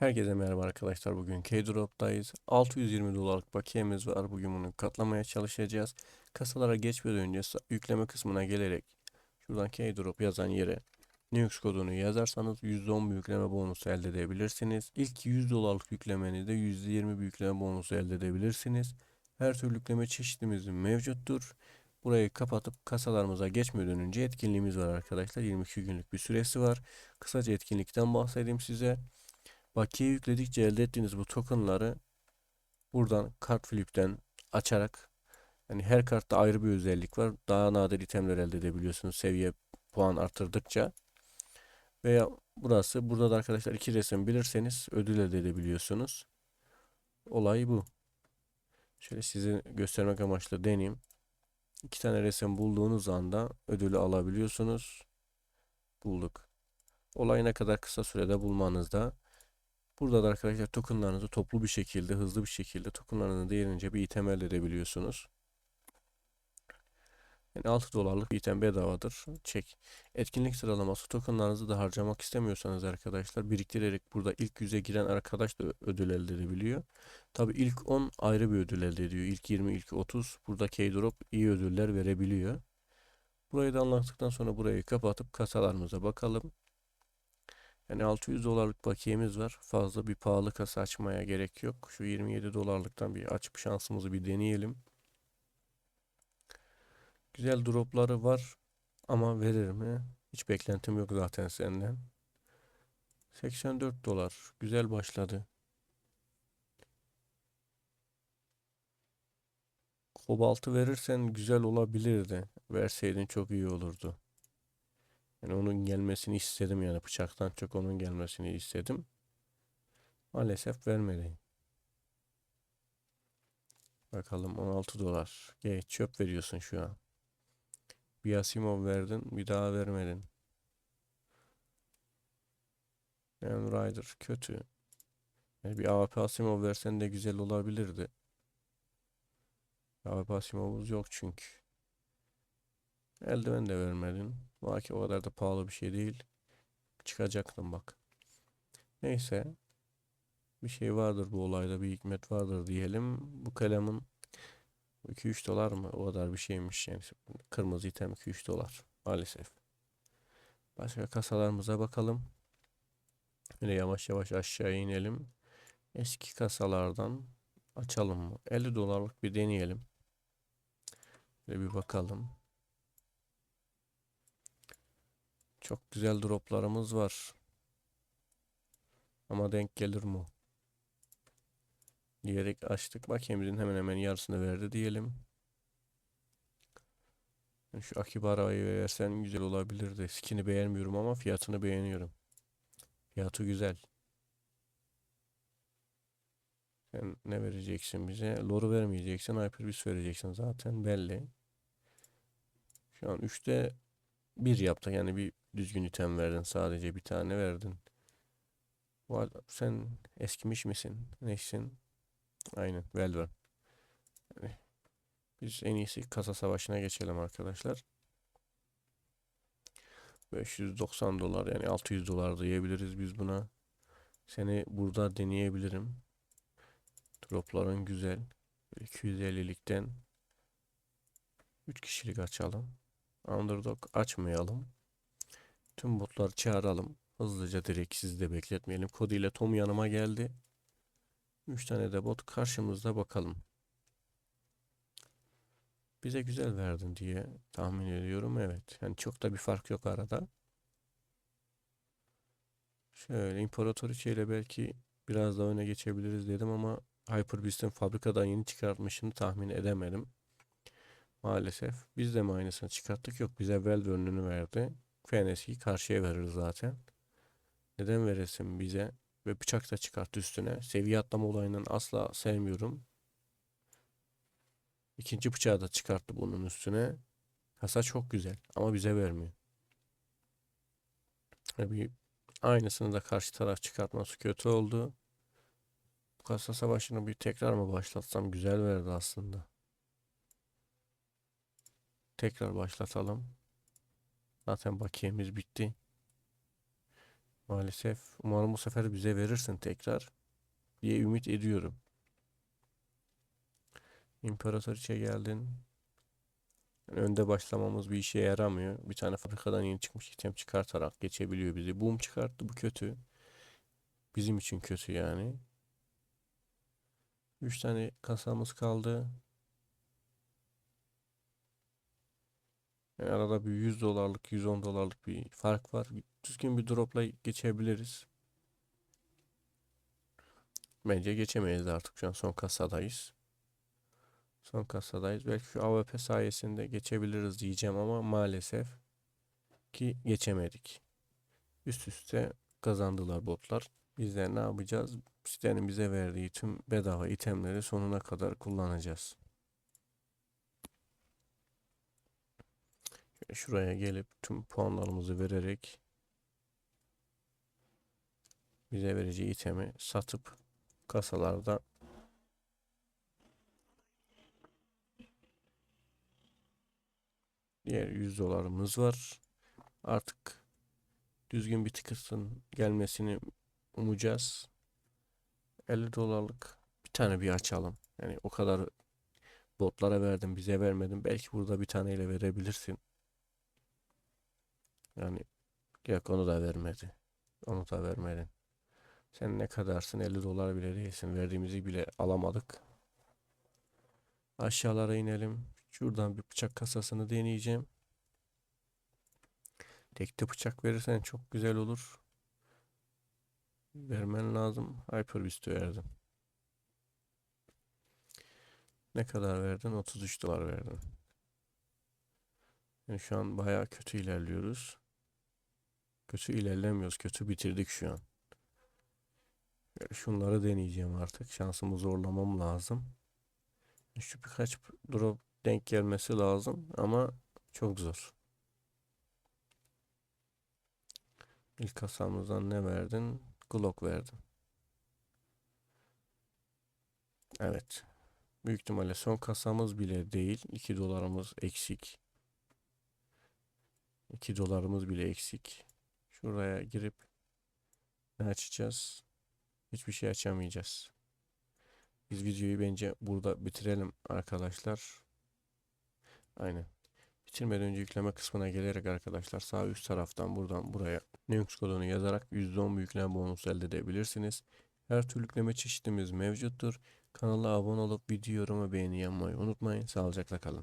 Herkese merhaba arkadaşlar. Bugün K-Drop'tayız. 620 dolarlık bakiyemiz var. Bugün bunu katlamaya çalışacağız. Kasalara geçmeden önce yükleme kısmına gelerek şuradan K-Drop yazan yere Nux kodunu yazarsanız %10 bir yükleme bonusu elde edebilirsiniz. İlk 100 dolarlık yüklemenizde %20 bir yükleme bonusu elde edebilirsiniz. Her türlü yükleme çeşitimiz mevcuttur. Burayı kapatıp kasalarımıza geçmeden önce etkinliğimiz var arkadaşlar. 22 günlük bir süresi var. Kısaca etkinlikten bahsedeyim size. Bakiye yükledikçe elde ettiğiniz bu tokenları buradan kart flip'ten açarak yani her kartta ayrı bir özellik var. Daha nadir itemler elde edebiliyorsunuz seviye puan arttırdıkça. Veya burası burada da arkadaşlar iki resim bilirseniz ödül elde edebiliyorsunuz. Olay bu. Şöyle size göstermek amaçlı deneyeyim. İki tane resim bulduğunuz anda ödülü alabiliyorsunuz. Bulduk. Olay ne kadar kısa sürede bulmanızda. Burada da arkadaşlar tokenlarınızı toplu bir şekilde, hızlı bir şekilde tokenlarınızın değerince bir item elde edebiliyorsunuz. Yani 6 dolarlık bir item bedavadır. Çek. Etkinlik sıralaması tokenlarınızı da harcamak istemiyorsanız arkadaşlar biriktirerek burada ilk yüze giren arkadaş da ödül elde edebiliyor. Tabi ilk 10 ayrı bir ödül elde ediyor. İlk 20, ilk 30 burada K-Drop iyi ödüller verebiliyor. Burayı da anlattıktan sonra burayı kapatıp kasalarımıza bakalım. Yani 600 dolarlık bakiyemiz var. Fazla bir pahalı kasa açmaya gerek yok. Şu 27 dolarlıktan bir açıp şansımızı bir deneyelim. Güzel dropları var ama verir mi? Hiç beklentim yok zaten senden. 84 dolar. Güzel başladı. Kobaltı verirsen güzel olabilirdi. Verseydin çok iyi olurdu. Yani onun gelmesini istedim yani bıçaktan çok onun gelmesini istedim. Maalesef vermedi. Bakalım 16 dolar. Geç çöp veriyorsun şu an. Bir Asimov verdin bir daha vermedin. Man Rider kötü. Yani bir AWP Asimov versen de güzel olabilirdi. AWP Asimov'umuz yok çünkü. Eldiven de vermedin. Belki o kadar da pahalı bir şey değil. Çıkacaktım bak. Neyse. Bir şey vardır bu olayda bir hikmet vardır diyelim. Bu kalemin 2-3 dolar mı? O kadar bir şeymiş yani. Kırmızı item 2-3 dolar. Maalesef. Başka kasalarımıza bakalım. Yine yavaş yavaş aşağı inelim. Eski kasalardan açalım mı? 50 dolarlık bir deneyelim. Ve bir bakalım. Çok güzel droplarımız var. Ama denk gelir mi? Diyerek açtık. Bakiyemizin hemen hemen yarısını verdi diyelim. Şu Akibara'yı versen güzel olabilirdi. Skin'i beğenmiyorum ama fiyatını beğeniyorum. Fiyatı güzel. Sen ne vereceksin bize? Lore'u vermeyeceksin. Hyperbis vereceksin zaten belli. Şu an 3'te 1 yaptı. Yani bir düzgün item verdin. Sadece bir tane verdin. Sen eskimiş misin? Nesin? Aynen. Velven. Yani biz en iyisi kasa savaşına geçelim arkadaşlar. 590 dolar yani 600 dolar diyebiliriz biz buna. Seni burada deneyebilirim. Dropların güzel. 250'likten 3 kişilik açalım. Underdog açmayalım. Tüm botları çağıralım. Hızlıca direkt sizi de bekletmeyelim. Kodi ile Tom yanıma geldi. 3 tane de bot karşımızda bakalım. Bize güzel verdin diye tahmin ediyorum. Evet. Yani çok da bir fark yok arada. Şöyle İmparatoriçe ile belki biraz daha öne geçebiliriz dedim ama Hyper Beast'in fabrikadan yeni çıkartmışını tahmin edemedim. Maalesef. Biz de mi aynısını çıkarttık? Yok bize Welvern'ünü verdi. FNS'yi karşıya verir zaten. Neden veresin bize? Ve bıçak da çıkarttı üstüne. Seviye atlama olayından asla sevmiyorum. İkinci bıçağı da çıkarttı bunun üstüne. Kasa çok güzel ama bize vermiyor. Bir aynısını da karşı taraf çıkartması kötü oldu. Bu kasa savaşını bir tekrar mı başlatsam güzel verdi aslında. Tekrar başlatalım. Zaten bakiyemiz bitti. Maalesef umarım bu sefer bize verirsin tekrar diye ümit ediyorum. İmparatoriçe geldin. Önde başlamamız bir işe yaramıyor. Bir tane fabrikadan yeni çıkmış item çıkartarak geçebiliyor bizi. Boom çıkarttı bu kötü. Bizim için kötü yani. 3 tane kasamız kaldı. Yani arada bir 100 dolarlık 110 dolarlık bir fark var. Düzgün bir dropla geçebiliriz. Bence geçemeyiz artık şu an son kasadayız. Son kasadayız. Belki şu AWP sayesinde geçebiliriz diyeceğim ama maalesef ki geçemedik. Üst üste kazandılar botlar. Biz de ne yapacağız? Sitenin bize verdiği tüm bedava itemleri sonuna kadar kullanacağız. Şuraya gelip tüm puanlarımızı vererek bize vereceği itemi satıp kasalarda diğer 100 dolarımız var. Artık düzgün bir tıkırtın gelmesini umacağız. 50 dolarlık bir tane bir açalım. Yani o kadar botlara verdim bize vermedin. Belki burada bir taneyle verebilirsin. Yani yok onu da vermedi. Onu da vermedin. Sen ne kadarsın 50 dolar bile değilsin. Verdiğimizi bile alamadık. Aşağılara inelim. Şuradan bir bıçak kasasını deneyeceğim. Tekte bıçak verirsen çok güzel olur. Vermen lazım. Hyperboost verdim. Ne kadar verdin? 33 dolar verdin. Yani şu an bayağı kötü ilerliyoruz. Kötü ilerlemiyoruz. Kötü bitirdik şu an. Şunları deneyeceğim artık. Şansımı zorlamam lazım. Şu birkaç drop denk gelmesi lazım ama çok zor. İlk kasamızdan ne verdin? Glock verdin. Evet. Büyük ihtimalle son kasamız bile değil. 2 dolarımız eksik. 2 dolarımız bile eksik. Şuraya girip ne açacağız? Hiçbir şey açamayacağız. Biz videoyu bence burada bitirelim arkadaşlar. Aynen. Bitirmeden önce yükleme kısmına gelerek arkadaşlar sağ üst taraftan buradan buraya Linux kodunu yazarak %10 yükleme bonusu elde edebilirsiniz. Her türlü yükleme çeşitimiz mevcuttur. Kanala abone olup video yorum ve beğeni yapmayı unutmayın. Sağlıcakla kalın.